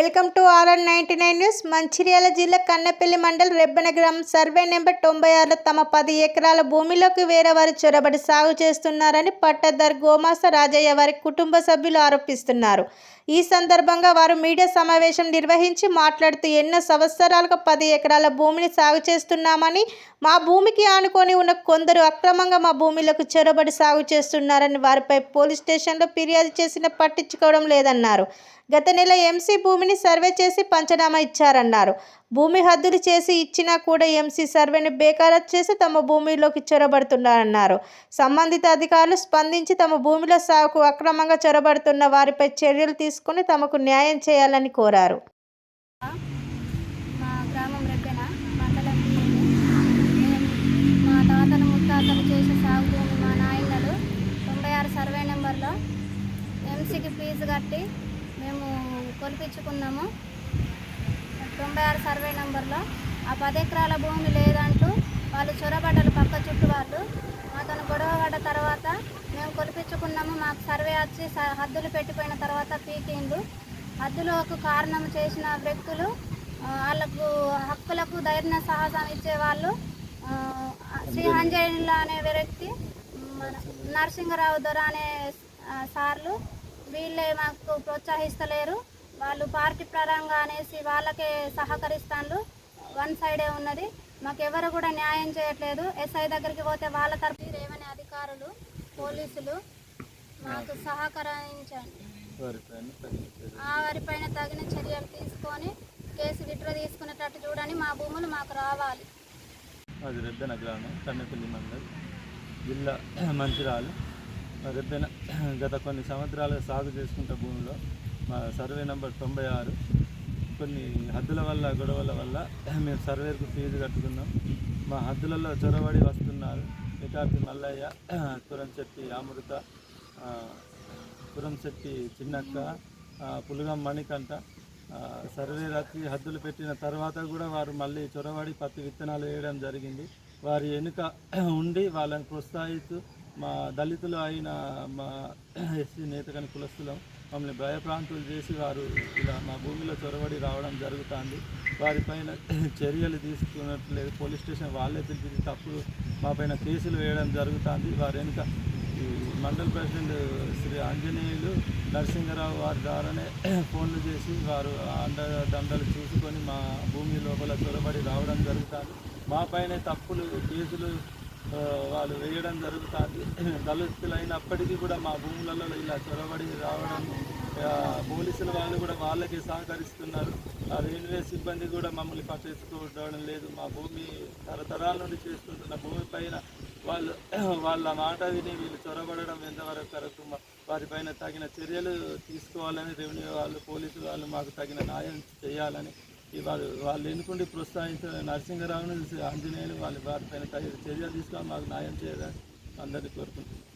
Welcome to RR ninety nine news. Mancherial జిల్లా కన్నపల్లి మండల్ రెబ్బెన గ్రామం survey number తొంభై ఆరులో తమ పది ఎకరాల భూమిలోకి వేరే వారు చొరబడి సాగు చేస్తున్నారని పట్టదారు గోమాస రాజయ్య వారి కుటుంబ సభ్యులు ఆరోపిస్తున్నారు. ఈ సందర్భంగా వారు మీడియా సమావేశం నిర్వహించి మాట్లాడుతూ ఎన్నో సంవత్సరాలుగా పది ఎకరాల భూమిని సాగు చేస్తున్నామని మా భూమికి ఆనుకొని ఉన్న కొందరు అక్రమంగా మా భూమిలోకి చొరబడి సాగు చేస్తున్నారని వారిపై పోలీస్ స్టేషన్లో ఫిర్యాదు చేసిన పట్టించుకోవడం లేదన్నారు. గత నెల ఎంసీ భూమిని సర్వే చేసి పంచనామా ఇచ్చారన్నారు. భూమి హద్దులు చేసి ఇచ్చినా కూడా ఎంసీ సర్వేని బేకారత్ చేసి తమ భూమిలోకి చొరబడుతున్నారన్నారు. సంబంధిత అధికారులు స్పందించి తమ భూమిలో సాగుకు అక్రమంగా చొరబడుతున్న వారిపై చర్యలు తీసుకుని తమకు న్యాయం చేయాలని కోరారు. మా గ్రామం తాతలు ముత్తాతలు చేసే సాగు భూమి మా నాయనలు తొంభై ఆరు సర్వే నెంబర్లో ఎంసీకి ఫీజు కట్టి మేము కొలిపించుకున్నాము తొంభై ఆరు సర్వే నెంబర్లో. ఆ పది ఎకరాల భూమి లేదంటూ వాళ్ళు చొరబడ్డలు పక్క చుట్టూ వాళ్ళు. మాతో గొడవ పడ్డ తర్వాత మేము కొలిపించుకున్నాము మాకు సర్వే వచ్చి స- హద్దులు పెట్టిపోయిన తర్వాత పీకిండ్లు హద్దులకు కారణం చేసిన వ్యక్తులు వాళ్ళకు హక్కులకు ధైర్య సాహసం ఇచ్చేవాళ్ళు శ్రీ అంజయ్య అనే వ్యక్తి నరసింహరావు దొర అనే వీళ్ళే మాకు ప్రోత్సహిస్తలేరు. వాళ్ళు పార్టీ పరంగా అనేసి వాళ్ళకే సహకరిస్తాను వన్ సైడే ఉన్నది. మాకు ఎవరు కూడా న్యాయం చేయట్లేదు. ఎస్ఐ దగ్గరికి పోతే వాళ్ళ తరపు రేవని అధికారులు పోలీసులు మాకు సహకరించండి ఆ వారిపైన తగిన చర్యలు తీసుకొని కేసు విడ్ర తీసుకునేటట్టు చూడని మా భూములు మాకు రావాలి. అది రెబ్బెన గ్రామం కన్నెపల్లి మండల్. జిల్లా మంచిర్యాల మా రెబ్బెన గత కొన్ని సంవత్సరాలుగా సాగు చేసుకుంట భూమిలో మా సర్వే నెంబర్ తొంభై ఆరు. కొన్ని హద్దుల వల్ల గొడవల వల్ల మేము సర్వేకు ఫీజు కట్టుకున్నాం. మా హద్దులలో చొరబడి వస్తున్నారు వికార్తి మల్లయ్య తురంశెట్టి అమృత కురంశెట్టి తురంశెట్టి చిన్నక్క పులుగం మణికంఠ. సర్వే రాత్రి హద్దులు పెట్టిన తర్వాత కూడా వారు మళ్ళీ చొరబడి పత్తి విత్తనాలు వేయడం జరిగింది. వారి వెనుక ఉండి వాళ్ళని ప్రోత్సహిస్తూ మా దళితులు అయిన మా ఎస్సీ నేతకని కులస్తులం మమ్మల్ని భయప్రాంతులు చేసి వారు ఇలా మా భూమిలో చొరబడి రావడం జరుగుతుంది. వారిపైన చర్యలు తీసుకున్నట్లేదు పోలీస్ స్టేషన్ వాళ్ళే పిలిపించి తప్పుడు మా పైన కేసులు వేయడం జరుగుతుంది. వారి వెనుక మండల ప్రెసిడెంట్ శ్రీ ఆంజనేయులు నరసింహరావు వారి ద్వారానే ఫోన్లు చేసి వారు అండ దండలు చూసుకొని మా భూమి లోపల చొరబడి రావడం జరుగుతుంది. మా పైన తప్పులు కేసులు వాళ్ళు వేయడం జరుగుతుంది. దళితులు అయినప్పటికీ కూడా మా భూములలో ఇలా చొరబడి రావడం పోలీసుల వాళ్ళు కూడా వాళ్ళకి సహకరిస్తున్నారు. ఆ రైల్వే సిబ్బంది కూడా మమ్మల్ని పట్టించుకోవడం లేదు. మా భూమి తరతరాల నుండి చేస్తుంటున్న భూమి పైన వాళ్ళు వాళ్ళ మాట విని వీళ్ళు చొరబడడం ఎంతవరకు కరెక్ట్ వారిపైన తగిన చర్యలు తీసుకోవాలని రెవెన్యూ వాళ్ళు పోలీసు వాళ్ళు మాకు తగిన న్యాయం చేయాలని ఈ వాళ్ళు వాళ్ళు ఎన్నుకుండి ప్రోత్సహించిన నరసింహరావును ఆంజనేయులు వాళ్ళు వారిపైన చర్యలు తీసుకొని మాకు న్యాయం చేయాలని అందరినీ కోరుకుంటున్నాను